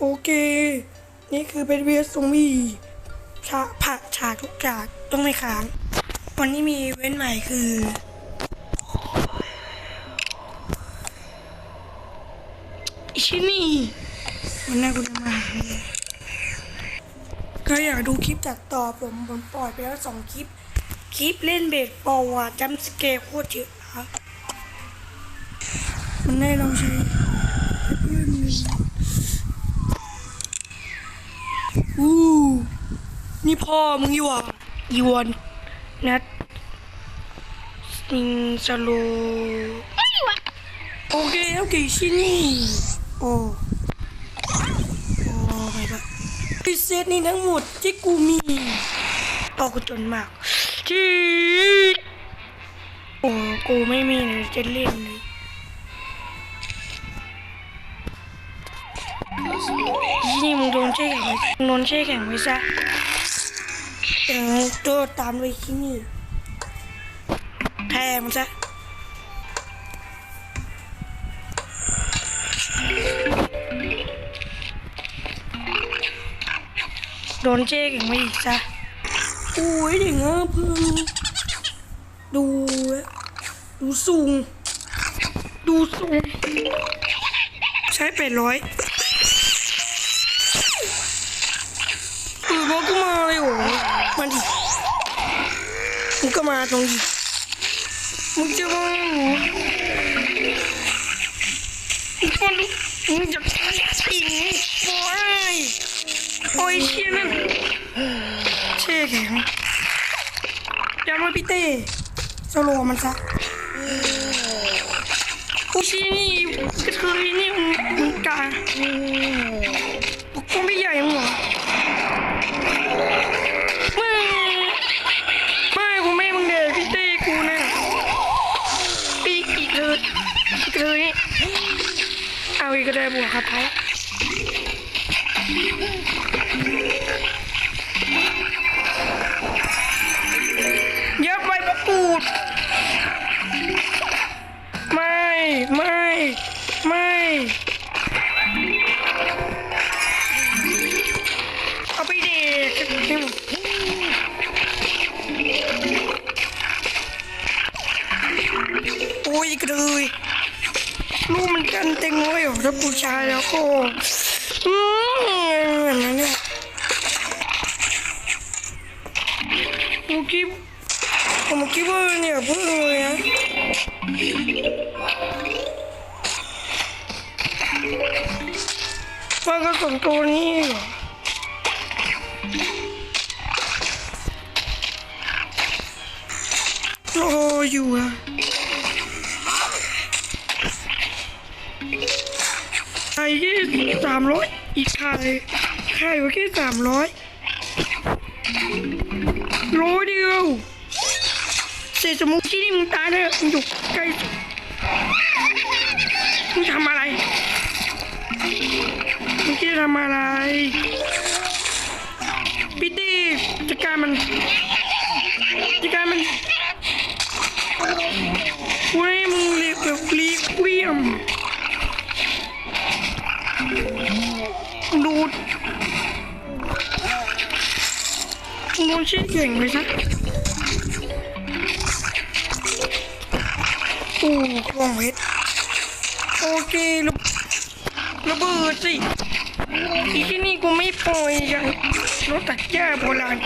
โอเค นี่คือเป็นเวสซอมบี้ฉากผักฉากทุกฉากต้องไม่ค้าง วันนี้มีเว้นใหม่คืออิชินี่มันน่ากุณมากเลยก็อยากดูคลิปตัดต่อผมผมปล่อยไปแล้วสองคลิป คลิปเล่นเบสบอลอะจัมป์สเกร์โคตรเยอะครับมันได้ลองใช้เพื่อนหนึ่งอู้นี่ พ่อมึงอยู่อะยวนนัดสติงสโลโอเคโอเคชินี่โอ้โอ้ไม่ปะพิเศษนี่ทั้งหมดที่กูมีโอ้กูจนมากที่โอ้กูไม่มีเลยจะเล่นเลยที่นี่มึงโดนแช่แข็งไว้มึงโดนแช่แข็งไว้ซะ เดี๋ยวตัวตามไปที่นี่แทงมันซะโดนแช่แข็งไว้อีกซะโอ้ยเด็กเงอเพิ่งดู ดูสูง ดูสูง ใช้แปดร้อยเออมันก็มาเลยโอ้ มันดิมึงก็มาตรงนี้มึงจะมาหนูมึงก็รู้มึงจะปิงโอ้ยโอ้ยเชี่ยนั่นเชี่ยแข็งอย่ามาพี่เต้สโลว์มันซะโอ้ยชี้นี่กระเทยนี่มึงมึงกาปกป้องไม่ใหญ่มึงเหรอ อีกเลยเอาอีกก็ได้บวกครับท้อเยอะไปปะปูด ไม่ ไม่ ไม่ เอาไปเด็กให้หมดโอ้ยกระเล ยลูกมันกันเต็งไว้เหรอถ้าผู้ชายแล้วก็อืมแบบนั้นเนี่ยผมคิดผมคิดว่าเนี่ยเพิ่งเลยนะมันก็สองตัวนี้เหรอรออยู่อะ ไอ้ที่สามร้อยอีกไข่ไข่ไว้แค่สามร้อยร้อยเดียวเศษสมุกที่นี่มึงตายแล้วมึงอยู่ใกล้มึงทำอะไรมึงคิดจะทำอะไรพี่ตีจัดการมัน ชื่อเก่งเลยซะโอ้กล่องเพชรโอเคระระเบิดสิอีที่นี่กูไม่ปล่อยย่างรถตัดหญ้าโบราณ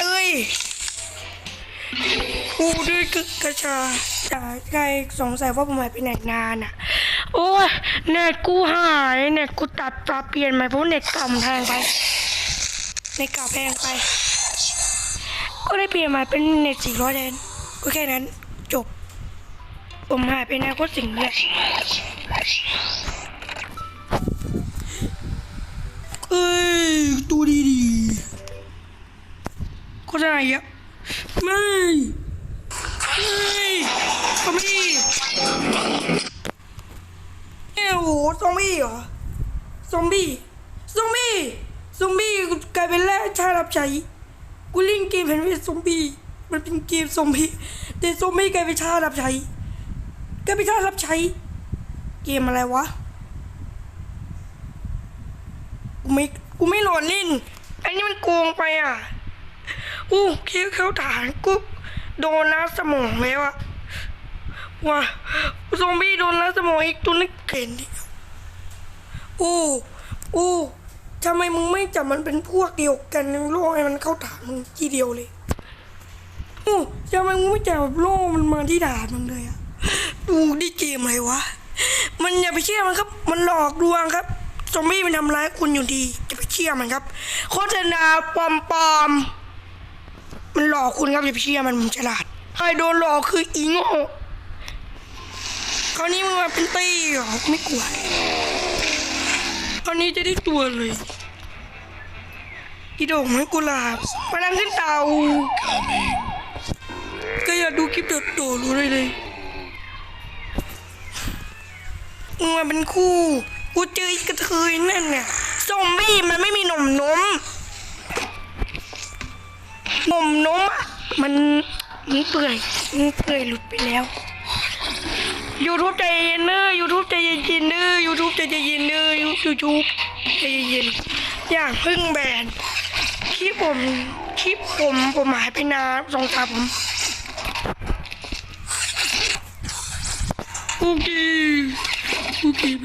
เอ้ยกูด้วยกึกกระชาแต่ใครสงสัยว่าผมหายไปไหนนานอะ โอ้ยเน็ตกูหายเน็ตกูตัดปรับเปลี่ยนใหม่เพราะเน็ตเก่ามันแพงไป เน็ตเก่าแพงไป ก็ได้เปลี่ยนใหม่เป็นเน็ตสี่ร้อยแทนก็แค่นั้นจบ ผมหายไปนานก็สิ่งเลยเอ้ยตัวดีดีๆก็ได้อะไม่ไม่ทำไมเนี่ยโอ้โหซอมบี้เหรอซอมบี้ซอมบี้ ซอมบี้กลายเป็นแร่ชารับใช้ กูเล่นเกมเป็นเวทซอมบี้ มันเป็นเกมซอมบี้แต่ซอมบี้กลายเป็นชารับใช้กลายเป็นชารับใช้ เกมอะไรวะ กูไม่ กูไม่โหลดเล่น อันนี้มันโกงไปอะอู้เคี้ยวเข้าฐานกูโดนน้ำสมองแล้วอะว้าซอมบี้โดนน้ำสมองอีกตัวนึกเก่งดิอู้อู้ ทำไมมึงไม่จับมันเป็นพวกเดียวกันโล่ให้มันเข้าฐานมึงทีเดียวเลยโอ้ทำไมมึงไม่จับแบบโล่มันมาที่ด่านมึงเลยอะดูดิเกมอะไรวะ มันอย่าไปเชื่อมันครับ มันหลอกลวงครับซอมบี้มันทำร้ายคุณอยู่ดีอย่าไปเชื่อมันครับ โฆษณาปลอมๆมันหลอกคุณครับอย่าไปเชื่อมันมันฉลาดใครโดนหลอกคืออีโง่คราวนี้มึงมาเป็นตี้เหรอไม่กลัว คราวนี้จะได้ตัวเลยอีด่งไม้กุหลาบพลังขึ้นเตาก็อย่าดูคลิปโดดๆรู้เลยเลยมึงมาเป็นคู่ กูเจออีกกระเทยนั่นน่ะซอมบี้มันไม่มีหนมนมหนมนมอะมันมันเปื่อยมันเปื่อยหลุดไปแล้ว ยูทูบใจเย็นเนอยูทูบใจเย็นเนอยูทูบใจเย็นเนอยูทูบใจเย็นอย่างพึ่งแบนคลิปผมคลิปผมผมหายไปนานสองสามผมโอเคโอเคไป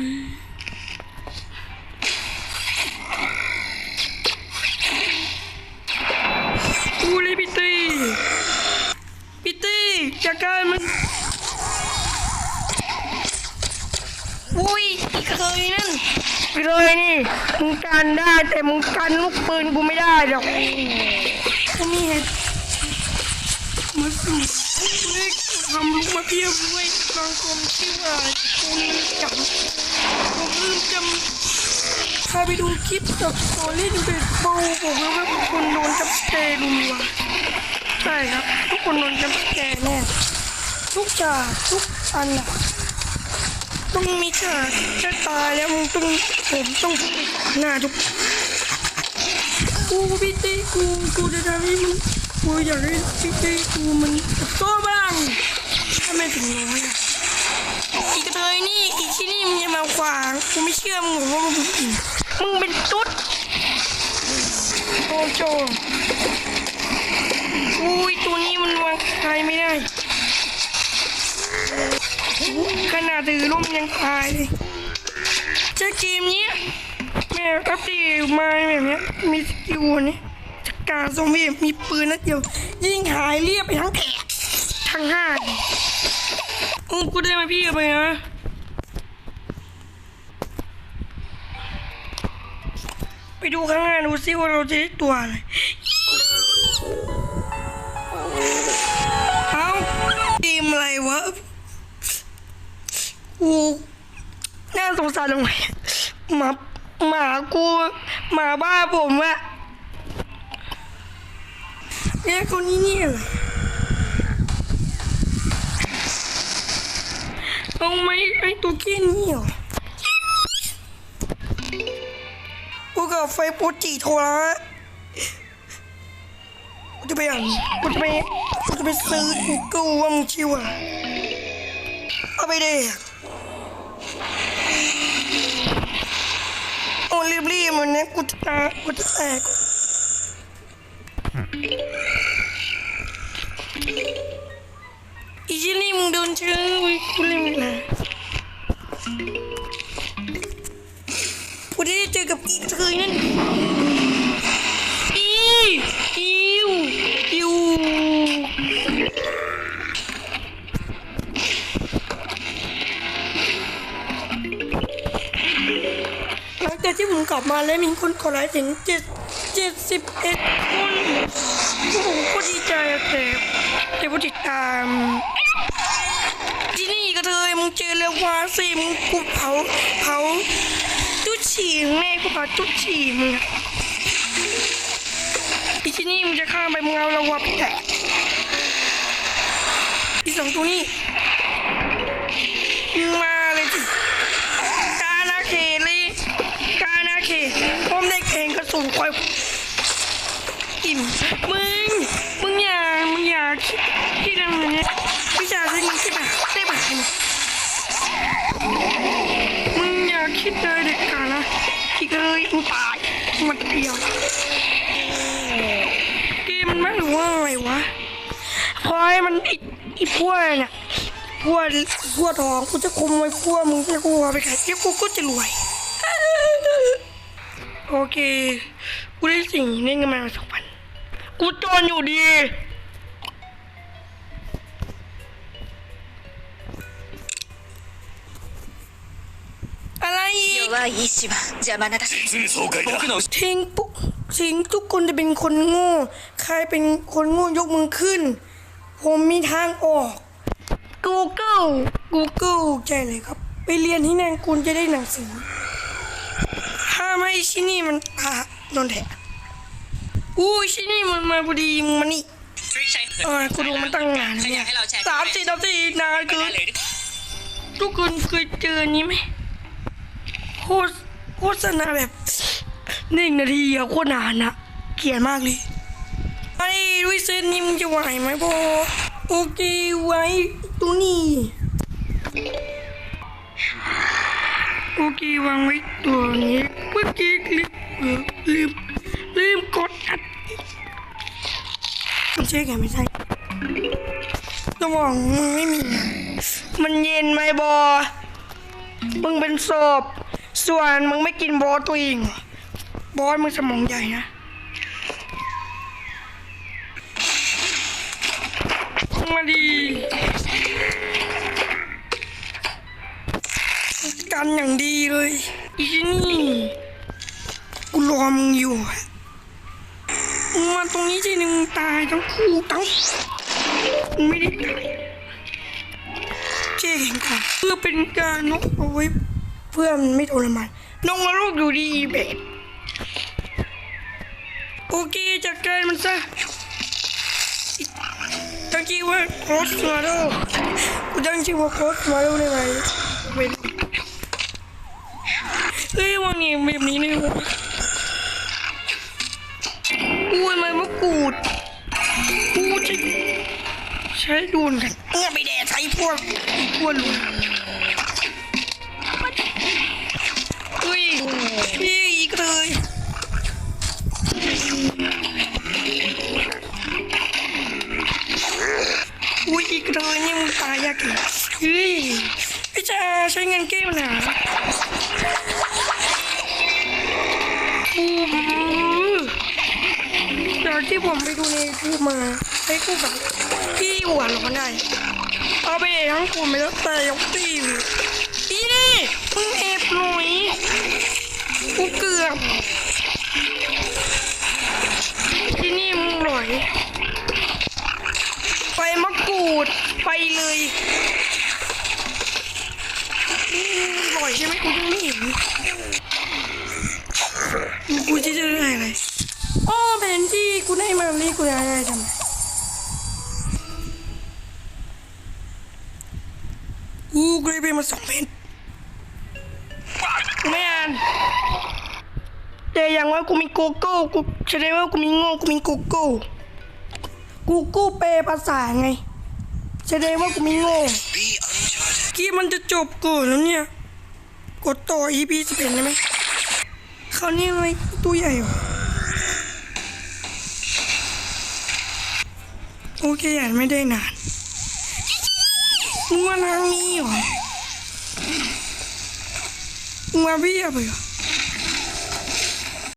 ไปเลยนี่มึงกันได้แต่มึงกันลูกปืนกูไม่ได้หรอกกูมีเหตุมาสู่เล็กทำลูกมาเทียบด้วยบางคมชื่อว่ากูลืมจำผมลืมจำถ้าไปดูคลิปจากโซลี่ดูเบสบอลผมรู้ว่าทุกคนโดนจับแกรุมวะใช่ครับ ทุกคนโดนจับแกแน่ทุกฉากทุกอันอะ ต้องมีฉากจะตายแล้วมึงต้องผมต้องปิดหน้าทุกกูพี่ตีกูกูจะทำให้มึงกูอยากให้พี่ตีกูมันโตบ้างทำไมถึงน้อยอะอีกเทยนี่อีกที่นี่มึงจะมาขวางกูไม่เชื่อมึงหรอกว่ามึงเป็นผีมึงเป็นตุ๊ดโอโจอุ้ยตัวนี้มันวางใครไม่ได้ ขนาดถือร่มยังตายเจ้าเกมเนี้ยแม่อัปเดตมาแบบนี้มีสกิลนนี้จัดการซอมบี้มีปืนนัดเดียว ยิงหายเรียบไปทั้งแถบทั้งห้าอือกูได้มาพี่ไปนะไปดูข้างหน้าดูซิว่าเราจะได้ตัวอะไรเอาเกมอะไรวะ กูน่าสงสารตรงไหนหมาหมากูหมาบ้าผมอะเนี่ยคนนี้เนี่ยเอาไหมไอตัวเกี้ยนี่เหรอกูกับไฟโปรจิโทรละกูจะไปอ่านกูจะไปกูจะไปซื้อกูเกลว่ามึงชิวอะเอาไปเด็ก รีบรีบมันเนี่ยกูจะกูจะแตกอีชิลี่มึงโดนเชื้อเว้ยกูเล่นไม่นะกูได้เจอกับอีกเธอนั่น จากที่ผมกลับมาแล้วมีคนกดไลค์ถึงเจ็ดเจ็ดสิบเอ็ดคนโอ้โหโคตรดีใจอะแต่แต่ผู้ติดตาม ที่นี่ก็เธอมึงเจอเร็วกว่าสิมึงกูเผาเผาจุดฉี่แม่กูเผาจุดฉี่มึงอีที่นี่มึงจะข้ามไปมึงเอาละวับแตะอีสองตัวนี้มึงมาเลยสิกานาเขเลยกานาเขผมได้เพลงกระสุนควาย อิ่มมึง มึงอย่า มึงอย่าคิดคิดอะไรเนี้ยวิชาที่มึงคิดแบบได้แบบมึงอย่าคิดเลยเด็กขาดนะคิดเลยมึงตายมันเดียวเกมมันไม่รู้ว่าอะไรวะพอให้มันอีอีพวกน่ะพวกพวกทองกูจะคุมไว้พวกมึงจะกูเอาไปขายเดี๋ยวกูก็จะรวยโอเค กูได้สิ่งนี้เงินมาสอง กูจนอยู่ดี อะไรอีก 弱い意志は邪魔なだけ実に爽快だ僕の ทิ้งปุ๊ทิ้งทุกคนจะเป็นคนโง่ ใครเป็นคนโง่ยกมือขึ้น ผมมีทางออก Google Google ใช่เลยครับ ไปเรียนที่นั่นคุณจะได้หนังสือ ถ้าไม่ที่นี่มันพาโดนแทะ อู้ที่นี่มันมาพอดีมึงมานี่ทริคใช้เออกูดูมันตั้งนานแล้วเนี่ยสามสี่นาทีนานเกินทุกคนเคยเจอนี้ไหมโฆษโฆษณาแบบหนึ่งนาทีอะโคตรนานอะเกลียดมากเลยไอ้ด้วยเส้นนี้มึงจะไหวไหมพอโอเคไว้ตรงนี้โอเควางไว้ตัวนี้เมื่อกี้ลืมเออลืม ลืมกดอัดไม่ใช่แกไม่ใช่สมองมึงไม่มีอะมันเย็นไหมบอ มึงเป็นศพ ส่วนมึงไม่กินบอสตัวเองเหรอบอสมึงสมองใหญ่นะมาดี กันอย่างดีเลยอีนี่กูรอมึงอยู่อะมึงมาตรงนี้ที หนึ่งตายทั้งคู่ทั้งมึงไม่ได้ตายเจ๊งค่ะเพื่อเป็นการนกเอาไว้เพื่อมันไม่ทรมานนกมาลูกอยู่ดีเบสโอเคจัดการมันซะตั้งชื่อว่าโคสมาโดกูตั้งชื่อว่าโคสมาโดได้ไหมเป็นเฮ้ยวันนี้แบบนี้เนี่ยวะ ใช้ดูนกันเมื่อไปแดดใช้พวกพวกลุนอุ้ยพี่อีกเลยอุ้ยอีกเลยนี่มึงตายยากเลยเฮ้ยพี่ชาใช้เงินเก้มหนาอู้หูจากที่ผมไปดูในยูทูบมา ให้กูแบบที่หัวร้อนได้ เอาไปทั้งกลุ่มไปแล้วแต่ยกตีอยู่อีนี่มึงเอฟหน่อยกูเกือบที่นี่มึงหน่อยไฟมะกรูดไปเลยอืมอร่อยใช่ไหมกูยังไม่เห็นกูจะได้อะไรอ๋อแผนที่กูได้มาลีกูได้อะไรทำไม กูเคยไปมาสองเพนกูไม่อ่านแต่อย่างว่ากูมีโกโก้กูแสดงว่ากูมีโง่กูมีโกโก้กูกู้แปลภาษาไงแสดงว่ากูมีโง่กี้มันจะจบก่อนแล้วเนี่ย กดต่อ EP สิบเอ็ดได้ไหมคราวนี้ไม่ตัวใหญ่วะโอเคอ่านไม่ได้นาน มึงมาท